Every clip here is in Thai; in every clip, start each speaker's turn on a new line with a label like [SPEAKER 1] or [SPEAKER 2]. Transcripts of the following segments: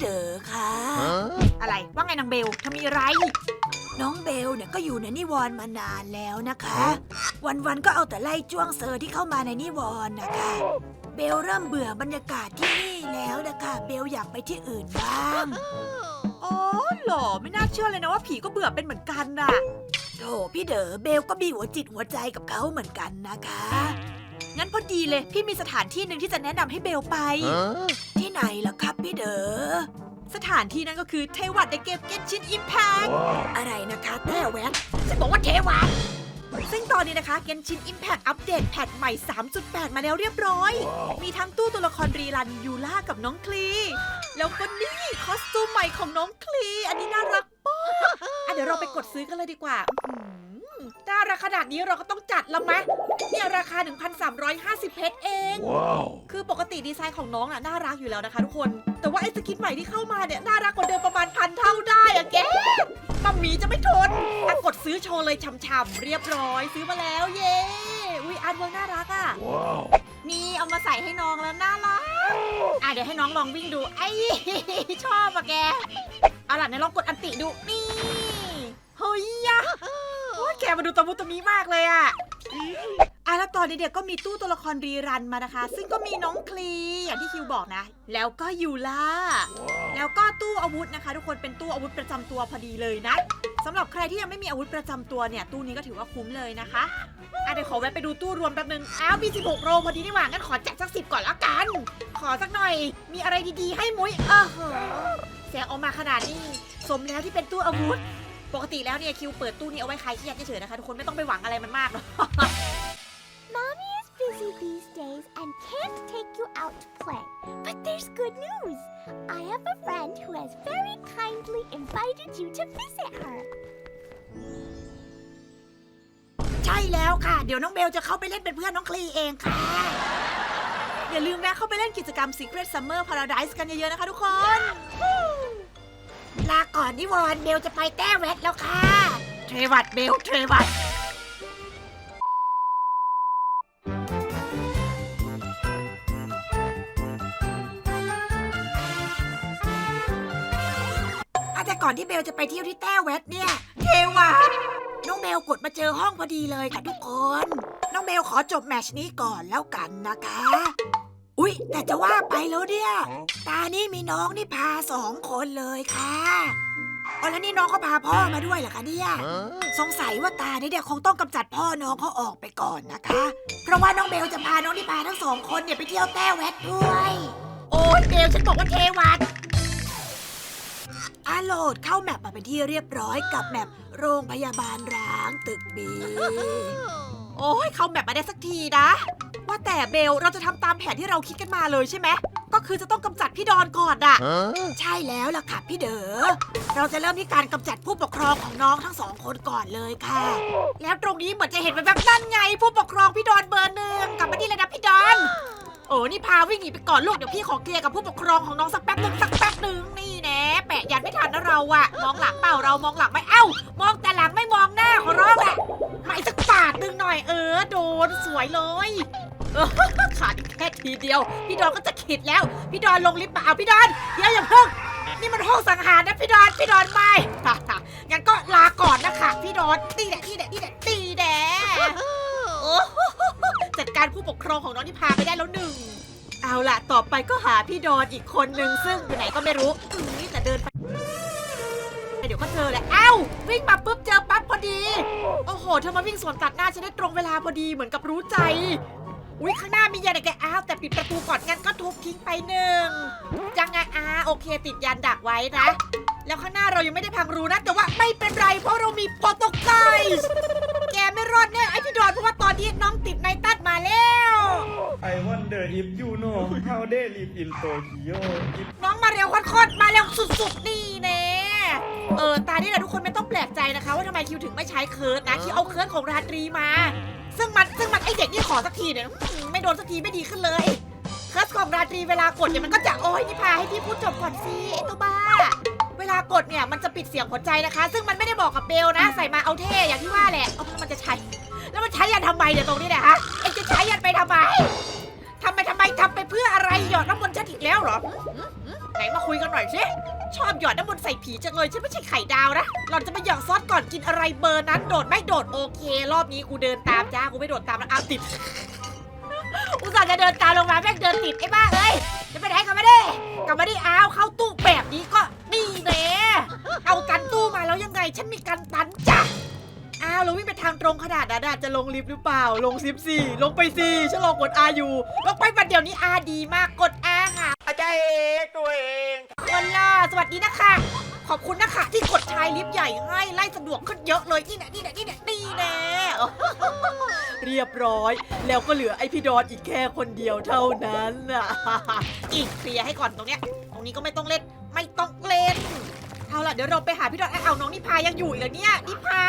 [SPEAKER 1] เด๋อค่ะ
[SPEAKER 2] อะไร ว่าไงนางเบลเธอมีอะไร
[SPEAKER 1] น้องเบลเนี่ยก็อยู่ในนิวรณ์มานานแล้วนะคะ วันๆก็เอาแต่ไล่จ้วงเซอร์ที่เข้ามาในนิวรณ์นะคะ เบลเริ่มเบื่อบรรยากาศที่นี่แล้วนะคะ เบลอยากไปที่อื่นบ้าง
[SPEAKER 2] อ๋อเหรอไม่น่าเชื่อเลยนะว่าผีก็เบื่อเป็นเหมือนกันน่ะ
[SPEAKER 1] โถพี่เด๋อเบลก็มีหัวจิตหัวใจกับเขาเหมือนกันนะคะ
[SPEAKER 2] งั้นพอดีเลย พี่มีสถานที่หนึ่งที่จะแนะนำให้เบลไป
[SPEAKER 1] ที่ ไหนล่ะครับพี่เด๋อ
[SPEAKER 2] สถานที่นั้นก็คือเทวัดในเกมเกนชินอิมแพค
[SPEAKER 1] อะไรนะคะแต้แหวน
[SPEAKER 2] ฉันบอกว่าเทวัดซึ่งตอนนี้นะคะเกนชินอิมแพคอัปเดตแพทใหม่ 3.8 มาแล้วเรียบร้อย มีทั้งตู้ตัวละครรีรันยูล่ากับน้องคลี แล้วก็นี่คอสตูมใหม่ของน้องคลี อันนี้น่ารักมากอะเดี๋ยวเราไปกดซื้อกันเลยดีกว่าอื้อหือน่ารักขนาดนี้เราก็ต้องจัดแล้วไหม เนี่ยราคา 1,350 เพชรเองคือปกติดีไซน์ของน้องน่ะน่ารักอยู่แล้วนะคะทุกคน แต่ว่าไอ้สกินใหม่ที่เข้ามาเนี่ยน่ารักกว่าเดิมประมาณพันเท่าได้อะแกมัมหมีจะไม่ทนอะกดซื้อโชว์เลยช่ำๆเรียบร้อย ซื้อมาแล้วเย้ อุ้ยอาร์ตเวิร์กน่ารักอะนี่เอามาใส่ให้น้องแล้วน่ารัก อะเดี๋ยวให้น้องลองวิ่งดู ไอ้ ชอบอะแกเอาล่ะไหนลองกดอันติดู นี่ เฮ้ยยะโอ้ย แกมาดูตะมุตะมีมากเลยอะอะแล้วตอนนี้เด็กก็มีตู้ตัวละครรีรันมานะคะ ซึ่งก็มีน้องคลีอย่างที่คิวบอกนะ แล้วก็ยูล่า แล้วก็ตู้อาวุธนะคะ ทุกคนเป็นตู้อาวุธประจำตัวพอดีเลยนะสำหรับใครที่ยังไม่มีอาวุธประจำตัวเนี่ย ตู้นี้ก็ถือว่าคุ้มเลยนะคะอะเดี๋ยวขอแวะไปดูตู้รวมแป๊บนึง อ้าวมี16โรพอดีนี่หว่างั้นขอจัดสักสิบก่อนละกัน ขอสักหน่อย มีอะไรดีๆ ให้มุ้ยเออเหอะเสียงออกมาขนาดนี้ สมแล้วที่เป็นตู้อาวุธ ปกติแล้วเนี่ยคิวเปิดตู้นี้เอาไว้คลายเครียดเฉยๆนะคะทุกคนไม่ต้องไปหวังอะไรมันมากหรอก
[SPEAKER 3] Mommy is busy these days and can't take you out to play. But there's good news. I have a friend who has very kindly invited you to visit her.
[SPEAKER 1] ใช่แล้วค่ะ เดี๋ยวน้องเบลจะเข้าไปเล่นเป็นเพื่อนน้องคลีเองค่ะ
[SPEAKER 2] อย่าลืมแวะเข้าไปเล่นกิจกรรม Secret Summer Paradise กันเยอะๆนะคะทุกคน
[SPEAKER 1] ลาก่อนนิวรณ์เบลจะไปแต้แวดแล้วค่ะ เทวัดเบลเทวัดอาแต่ก่อนที่เบลจะไปเที่ยวที่แต้แวดเนี่ย เทวาน้องเบลกดมาเจอห้องพอดีเลยค่ะทุกคน น้องเบลขอจบแมชนี้ก่อนแล้วกันนะคะ อุ๊ย แต่จะว่าไปแล้วเนี่ย ตานี่มีน้องนี่พาสองคนเลยค่ะอ๋อแล้วนี่น้องเขาพาพ่อมาด้วยเหรอคะเนี่ยสงสัยว่าตาเนี่ยคงต้องกำจัดพ่อน้องเขาออกไปก่อนนะคะ เพราะว่าน้องเบลจะพาน้องนิพาทั้งสองคนเนี่ยไปเที่ยวแต้แวดด้วย โอ้ยเบลฉันบอกว่าเทวัดอาโหลดเข้าแมปมาเป็นที่เรียบร้อยกับแมปโรงพยาบาลร้างตึกบี
[SPEAKER 2] โอ้ยเข้าแบบมาได้สักทีนะ ว่าแต่เบลเราจะทำตามแผนที่เราคิดกันมาเลยใช่ไหมก็คือจะต้องกำจัดพี่ดอนก่อนอะ
[SPEAKER 1] ใช่แล้วล่ะค่ะพี่เดอ๋อเราจะเริ่มที่การกำจัดผู้ปกครองของน้องทั้งสองคนก่อนเลยค่ะ
[SPEAKER 2] แล้วตรงนี้เหมือนจะเห็นเป็นแบบนั่นไง ผู้ปกครองพี่ดอนเบอร์หนึ่งกลับมาดีเลยนะพี่ดอน โอ้นี่พาวิ่งหนีไปก่อนลูกเดี๋ยวพี่ขอเคลียร์กับผู้ปกครองของน้องสักแป๊บหนึ่งสักแป๊บหนึ่งนี่แน่แปะยันไม่ทันนะเราอะมองหลังเปล่าเรามองหลังไม่เอ้า มองแต่หลังไม่มองหน้าขอร้องอะไม่สักปาดหนึ่งหน่อยเออโดนสวยเลยเออ ขาดอีกแค่ทีเดียว พี่ดอนก็จะขิดแล้ว พี่ดอนลงลิฟต์มาเอาพี่ดอนเดี๋ยวอย่าเพิ่งนี่มันห้องสังหารนะพี่ดอนพี่ดอนไม่ งั้นก็ลาก่อนนะคะ พี่ดอนตีแดะตีแดะตีแดะตีแดะโอ้โหจัดการผู้ปกครองของน้องนิพาไปได้แล้วหนึ่ง เอาล่ะ ต่อไปก็หาพี่ดอนอีกคนนึงซึ่งอยู่ไหนก็ไม่รู้อือแต่เดินไปเดี๋ยวก็เจอแหละ เอ้า วิ่งมาปุ๊บเจอปั๊บพอดี โอ้โหเธอมาวิ่งสวนตัดหน้าฉันได้ตรงเวลาพอดีเหมือนกับรู้ใจ อุ้ยข้างหน้ามียันแกอ้าวแต่ปิดประตูก่อนงั้นก็ทุบทิ้งไปหนึ่งจังไงอ้าโอเค ติดยันดักไว้นะ แล้วข้างหน้าเรายังไม่ได้พังรูนะแต่ว่าไม่เป็น
[SPEAKER 4] if you know how they live in Tokyo.
[SPEAKER 2] น้องมาเร็วโคตรๆมาเร็วสุดๆนี่แน่เออตานี่แหละทุกคนไม่ต้องแปลกใจนะคะ ว่าทำไมคิวถึงไม่ใช้เคิร์ดนะคิวเอาเคิร์ดของราตรีมา ซึ่งมันซึ่งมันไอเด็กนี่ขอสักทีเนี่ยไม่โดนสักทีไม่ดีขึ้นเลยเคิร์ดของราตรีเวลากดเนี่ยมันก็จะโอ้ยนี่พาให้พี่พูดจบก่อนสิไอตัวบ้าเวลากดเนี่ยมันจะปิดเสียงหัวใจนะคะ ซึ่งมันไม่ได้บอกกับเบลนะ ใส่มาเอาเท่อย่างที่ว่าแหละเอามันจะใช้แล้วมันใช้ยันทำไมเนี่ยตรงนี้เนี่ยฮะไอจะใช้ยันไปทำไม ทำไมทำไมทำไปเพื่ออะไรหยอดน้ำมนต์ฉันอีกแล้วเหรอหืมหืมไหนมาคุยกันหน่อยสิชอบหยอดน้ำมันต์ใส่ผีจังเลยฉันไม่ใช่ไข่ดาวนะหล่อนจะมาหยอดซอสก่อนกินอะไรเบอร์นั้นโดดไม่โดดโอเค รอบนี้กูเดินตามจ้ากูไม่โดดตามนะอ้าวติด อุตส่าห์จะเดินตามลงมาแม่งเดินติดไอ้บ้าเอ้ยจะไปไหนกลับมาดิกลับมาดิอ้าวเข้าตู้แบบนี้ก็นี่แน่เอากันตู้มาแล้วยังไง ฉันมีกันตันจ้ะ อ้าวเราวิ่งไปทางตรงขนาดนั้นอะจะลงลิฟต์หรือเปล่า ลงซิปสี่ลงไปสิฉันลองกด R อยู่ลงไปบัดเดี๋ยวนี้ R ดีมากกด R ค่ะ
[SPEAKER 5] อาจารย์เอกตัวเอง
[SPEAKER 2] คนล่ะสวัสดีนะคะ ขอบคุณนะคะที่กดชายลิฟต์ใหญ่ให้ไล่สะดวกขึ้นเยอะเลยนี่แน่นี่แน่นี่แน่นี่แน่เรียบร้อย แล้วก็เหลือไอพี่ดอนอีกแค่คนเดียวเท่านั้นน่ะอีกเคลียร์ให้ก่อนตรงเนี้ย ตรงนี้ก็ไม่ต้องเล่นไม่ต้องเล่น เดี๋ยวเราไปหาพี่ดอนเอ้าน้องนิพายังอยู่อีกเหรอเนี่ยนิพา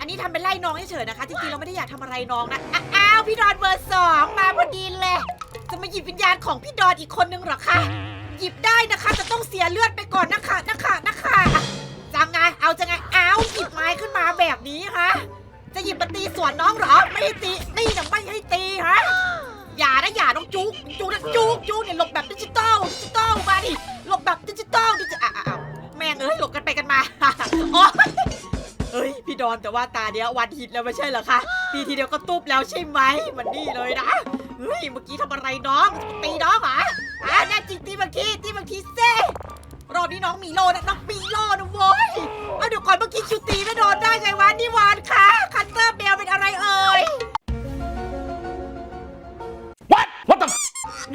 [SPEAKER 2] อันนี้ทำเป็นไล่น้องเฉยๆนะคะ จริงๆเราไม่ได้อยากทำอะไรน้องนะอะอ้าวพี่ดอนเบอร์สองมาพอดีเลย จะมาหยิบวิญญาณของพี่ดอนอีกคนนึงเหรอคะ หยิบได้นะคะแต่ต้องเสียเลือดไปก่อนนะคะนะคะนะคะจังไงเอาจังไงเอาหยิบไม้ขึ้นมาแบบนี้ฮะจะหยิบมาตีสวนน้องเหรอ ไม่ให้ตีนี่นะไม่ให้ตีฮะอย่านะอย่าต้องจุกจุกนะจุกจุกเนี่ยหลบแบบดิจิตอลดิจิตอลมาดิหลบแบบดิจิตอลดิจิอะอะ เอ้ยหลบกันไปกันมา โอ๊ยเฮ้ย พี่ดอนแต่ว่าตาเนี้ยวันฮิตแล้วไม่ใช่เหรอคะตีทีเดียวก็ตุ๊บแล้วใช่ไหมมันนี่เลยนะเฮ้ยเมื่อกี้ทำอะไรน้องตีน้องเหรออะแน่จริงตีบางทีตีบางทีเซ่รอบนี้น้องมีโลนะน้องมีโลนะโว้ยเอาเดี๋ยวก่อนเมื่อกี้คิวตีไม่โดนได้ไงวะนี่วานคะคันเตอร์เบลเป็นอะไรเอ่ย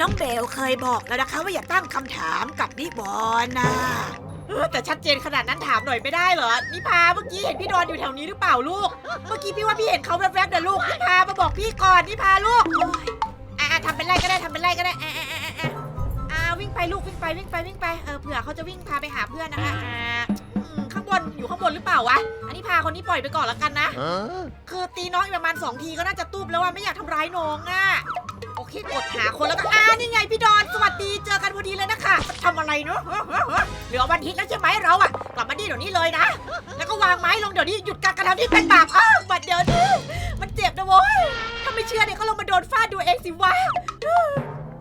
[SPEAKER 1] น้องเบลเคยบอกแล้วนะคะ ว่าอย่าตั้งคำถามกับนิบอลนะ
[SPEAKER 2] เออแต่ชัดเจนขนาดนั้นถามหน่อยไม่ได้เหรอนิพาเมื่อกี้เห็นพี่ดอนอยู่แถวนี้หรือเปล่าลูก เมื่อกี้พี่ว่าพี่เห็นเขาแวบๆเดี๋ยวลูกนิพามาบอกพี่ก่อนนิพาลูกโอ๊ยอะอะทำเป็นไรก็ได้ทำเป็นไรก็ได้อะอะอะอะอะอ่าวิ่งไปลูกวิ่งไปวิ่งไปวิ่งไปเออเผื่อเขาจะวิ่งพาไปหาเพื่อนนะคะอ่าอืมข้างบนอยู่ข้างบนหรือเปล่าวะอันนี้พาคนนี้ปล่อยไปก่อนแล้วกันนะคือตีน้องอีกประมาณ 2 ทีก็น่าจะตูบแล้วว่าไม่อยากทำร้ายน้องอะ โอเคกดหาคนแล้วก็อ่านี่ไงพี่ดอน สวัสดีเจอกันพอดีเลยนะคะทำอะไรเนาะเห ลือวันอาทิตย์แล้วใช่ไหมเราอะกลับมาดีเดี๋ยวนี้เลยนะ แล้วก็วางไม้ลงเดี๋ยวนี้หยุดการกระทำที่เป็นบาปอ้าวบัดเดี๋ยวนี้มันเจ็บนะโว้ยถ้าไม่เชื่อเนี่ยก็ลงมาโดนฟาดดูเองสิวะ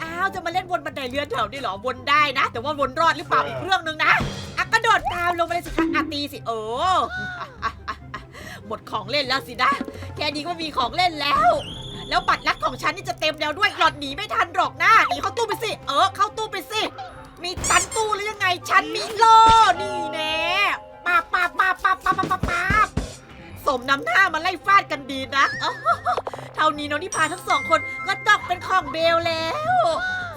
[SPEAKER 2] อ้าวจะมาเล่นวนบันไดเลื่อนแถวนี้เหรอวนได้นะ แต่ว่าวนรอดหรือเปล่าอีกเรื่องหนึงนะอะกระโดดตามลงไปเลยสิคะอะตีสิเอออะอะอะอะหมดของเล่นแล้วสินะแค่นี้ก็มีของเล่นแล้ว แล้วบัตรลัดของฉันนี่จะเต็มแล้วด้วยหลอดหนีไม่ทันหรอกนะหนีเข้าตู้ไปสิ เออเข้าตู้ไปสิ มีตันตู้หรือยังไง ฉันมีโล่นี่แน่ปาบปาบปาบปาบปาบปาบปาบปาบสมน้ำหน้ามาไล่ฟาดกันดีนะอ้าวเท่านี้น้องนิพาทั้งสองคนก็ตกเป็นของเบลแล้ว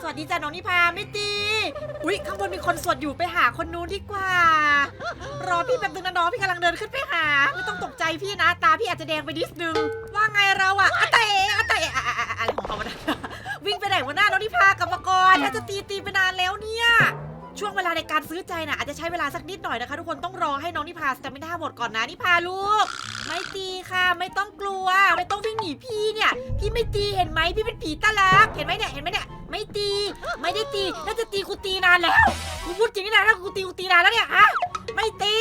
[SPEAKER 2] สวัสดีจ้ะน้องนิพาไม่ตีอุ๊ยข้างบนมีคนสวดอยู่ไปหาคนนู้นดีกว่า รอพี่แป๊บนึงนะน้องพี่กำลังเดินขึ้นไปหา ไม่ต้องตกใจพี่นะ ตาพี่อาจจะแดงไปนิดนึงว่าไงเราอะอะเตะอะเตะอะอะอะอะไรของเขาวะเนะ วิ่งไปไหนวะหน้าน้องนิพากลับมาก่อนถ้าจะตีตีไปนานแล้วเนี่ย ช่วงเวลาในการซื้อใจน่ะอาจจะใช้เวลาสักนิดหน่อยนะคะ ทุกคนต้องรอให้น้องนิพาสแตมิน่าหมดก่อนนะนิพาลูก ไม่ตีค่ะ ไม่ต้องกลัว ไม่ต้องวิ่งหนีพี่เนี่ย พี่ไม่ตีเห็นไหมพี่เป็นผีตาลักเห็นไหมเนี่ยเห็นไหมเนี่ยไม่ตีไม่ได้ตีถ้าจะตีกูตีนานแล้วกูพูดจริงนี่นะถ้ากูตีกูตีนานแล้วเนี่ยฮะไม่ตี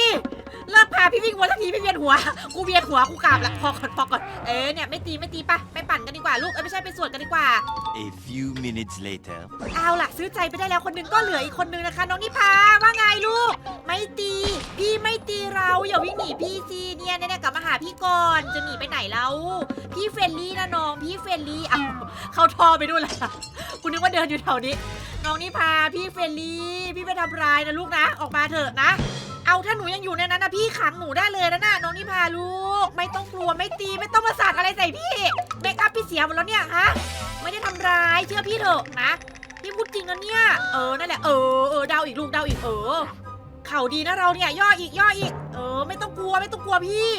[SPEAKER 2] เลิกพาพี่วิ่งวนสักทีพี่เวียนหัว กูเวียนหัวกูกราบละพอก่อนพอก่อน เอ๊ะเนี่ยไม่ตีไม่ตีปะไปปั่นกันดีกว่าลูกเอ้ยไม่ใช่ไปสวดกันดีกว่า
[SPEAKER 5] A few minutes later
[SPEAKER 2] เอาล่ะซื้อใจไปได้แล้วคนหนึงก็เหลืออีกคนนึงนะคะ น้องนิพาว่าไงลูก ไม่ตี พี่ไม่ตีเราอย่าวิ่งหนีพี่ซีเนี่ยเนี่ยๆกลับมาหาพี่ก่อนจะหนีไปไหนแล้วพี่เฟรนลี่นะน้องพี่เฟรนลี่อ้าวเข้าท่อไปด้วยล่ะคุณนึกว่าเดินอยู่แถวนี้ น้องนิพาพี่เฟรนลี่พี่ไม่ทำร้ายนะลูกนะออกมาเถอะนะเอาถ้าห นูยังอยู่ในนั้นนะพี่ขังหนูได้เลยนะน่ะน้องนิพาลูก ไม่ต้องกลัวไม่ตีไม่ต้องมาสาดอะไรใส่พี่เมคอัพพี่เสียหมดแล้วเนี่ยฮะไม่ได้ทำร้ายเชื่อพี่เถอะนะพี่พูดจริงนะเนี่ยเออนั่นแหละเออเออเดาอีกลูกเดาอีกเออเข่าดีนะเราเนี่ยย่ออีกย่ออีก เออ ไม่ต้องกลัวไม่ต้องกลัวพี่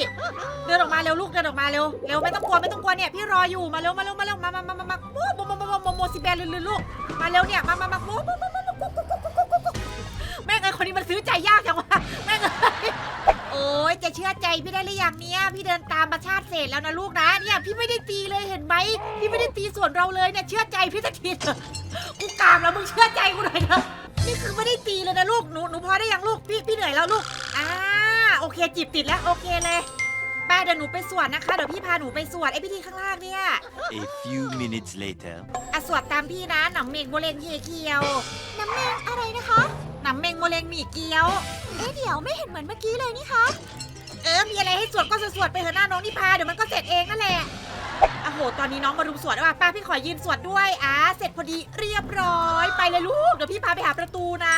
[SPEAKER 2] เดินออกมาเร็วลูกเดินออกมาเร็วเร็วไม่ต้องกลัวไม่ต้องกลัวเนี่ยพี่รออยู่มาเร็วมาเร็วมาเร็วมามามามามาโมโมโมโมโมโมโมซิแบนลืนลูกมาเร็วเนี่ยมามามาโมโมโมโมโมโมแม่งไอ้คนนี้มันซื้อใจยากจังวะแม่งเอ้ย โอ้ยจะเชื่อใจพี่ได้หรือยังเนี่ยพี่เดินตามมาชาติเศษแล้วนะลูกนะเนี่ยพี่ไม่ได้ตีเลยเห็นไหมพี่ไม่ได้ตีส่วนเราเลยเนี่ยเชื่อใจพี่สักทีเถอะกูกรามแล้วมึงเชื่อใจกูหน่อยเถอะนี่คือไม่ได้ตีเลยนะลูกหนูหนูพอได้ยังลูกพี่พี่เหนื่อยแล้วลูกอ่าโอเคจีบติดแล้วโอเคเลยไปเดี๋ยวหนูไปสวดนะคะเดี๋ยวพี่พาหนูไปสวดไอ้พิธีข้างล่างเนี่ย
[SPEAKER 5] A few minutes later
[SPEAKER 2] อะสวดตามพี่นะหนำเมงโบเลนเยเคียว
[SPEAKER 3] น้ำเมงอะไรนะคะ
[SPEAKER 2] หนมี่เกี๊ยว
[SPEAKER 3] เอ๊ะเดี๋ยวไม่เห็นเหมือนเมื่อกี้เลยนี่คะ
[SPEAKER 2] เออ มีอะไรให้สวดก็สวดๆไปเถอะหน้าน้องนิพาเดี๋ยวมันก็เสร็จเองนั่นแหละโอ้โห ตอนนี้น้องมารุมสวดแล้วอะป้าพี่ขอยืนสวดด้วยอะเสร็จพอดีเรียบร้อย ไปเลยลูก เดี๋ยวพี่พาไปหาประตูนะ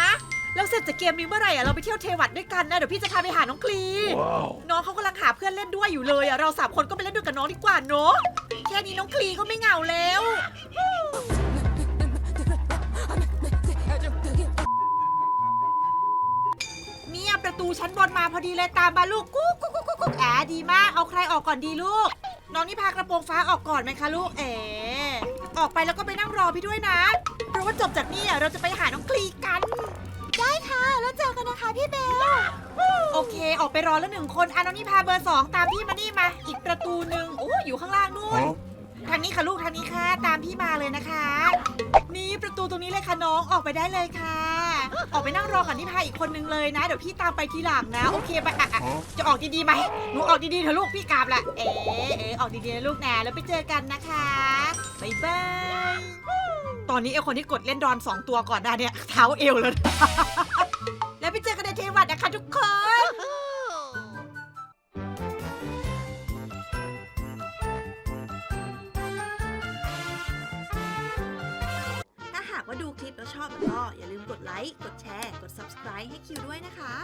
[SPEAKER 2] แล้วเสร็จจากเกมนี้เมื่อไหร่อะเราไปเที่ยวเทวัดด้วยกันนะ เดี๋ยวพี่จะพาไปหาน้องคลี น้องเขากำลังหาเพื่อนเล่นด้วยอยู่เลยอะ เราสามคนก็ไปเล่นด้วยกับน้องดีกว่าเนอะแค่นี้น้องคลีก็ไม่เหงาแล้ว ตูชั้นบนมาพอดีเลยตามมาลูกกุ๊กกุ๊กกุ๊กกุ๊กกุ๊กแอดีมาก เอาใครออกก่อนดีลูก น้องนี่พากระโปรงฟ้าออกก่อนไหมคะลูกเอ๋ออกไปแล้วก็ไปนั่งรอพี่ด้วยนะ เพราะว่าจบจากนี่อะเราจะไปหาน้องคลีกัน
[SPEAKER 3] ได้ค่ะ แล้วเจอกันนะคะพี่เบล
[SPEAKER 2] โอเค ออกไปรอแล้วหนึ่งคนอะน้องนี่พาเบอร์สองตามพี่มานี่มา อีกประตูหนึ่งโอ้อยู่ข้างล่างนู่น ทางนี้ค่ะลูกทางนี้ค่ะ ตามพี่มาเลยนะคะ นี่ประตูตรงนี้เลยค่ะน้องออกไปได้เลยค่ะ ออกไปนั่งรอกับนิพาอีกคนนึงเลยนะ เดี๋ยวพี่ตามไปทีหลังนะ โอเคปะอะอะจะออกดีๆไหมหนูออกดีๆเถอะลูกพี่กราบละเอ๋เอ๋ออกดีๆนะลูกนะแล้วไปเจอกันนะคะบ๊ายบายตอนนี้ไอคนที่กดเล่นดอนสองตัวก่อนหน้าเนี่ยเท้าเอวแล้ว ค์ กดแชร์ กด subscribe ให้คิวด้วยนะคะ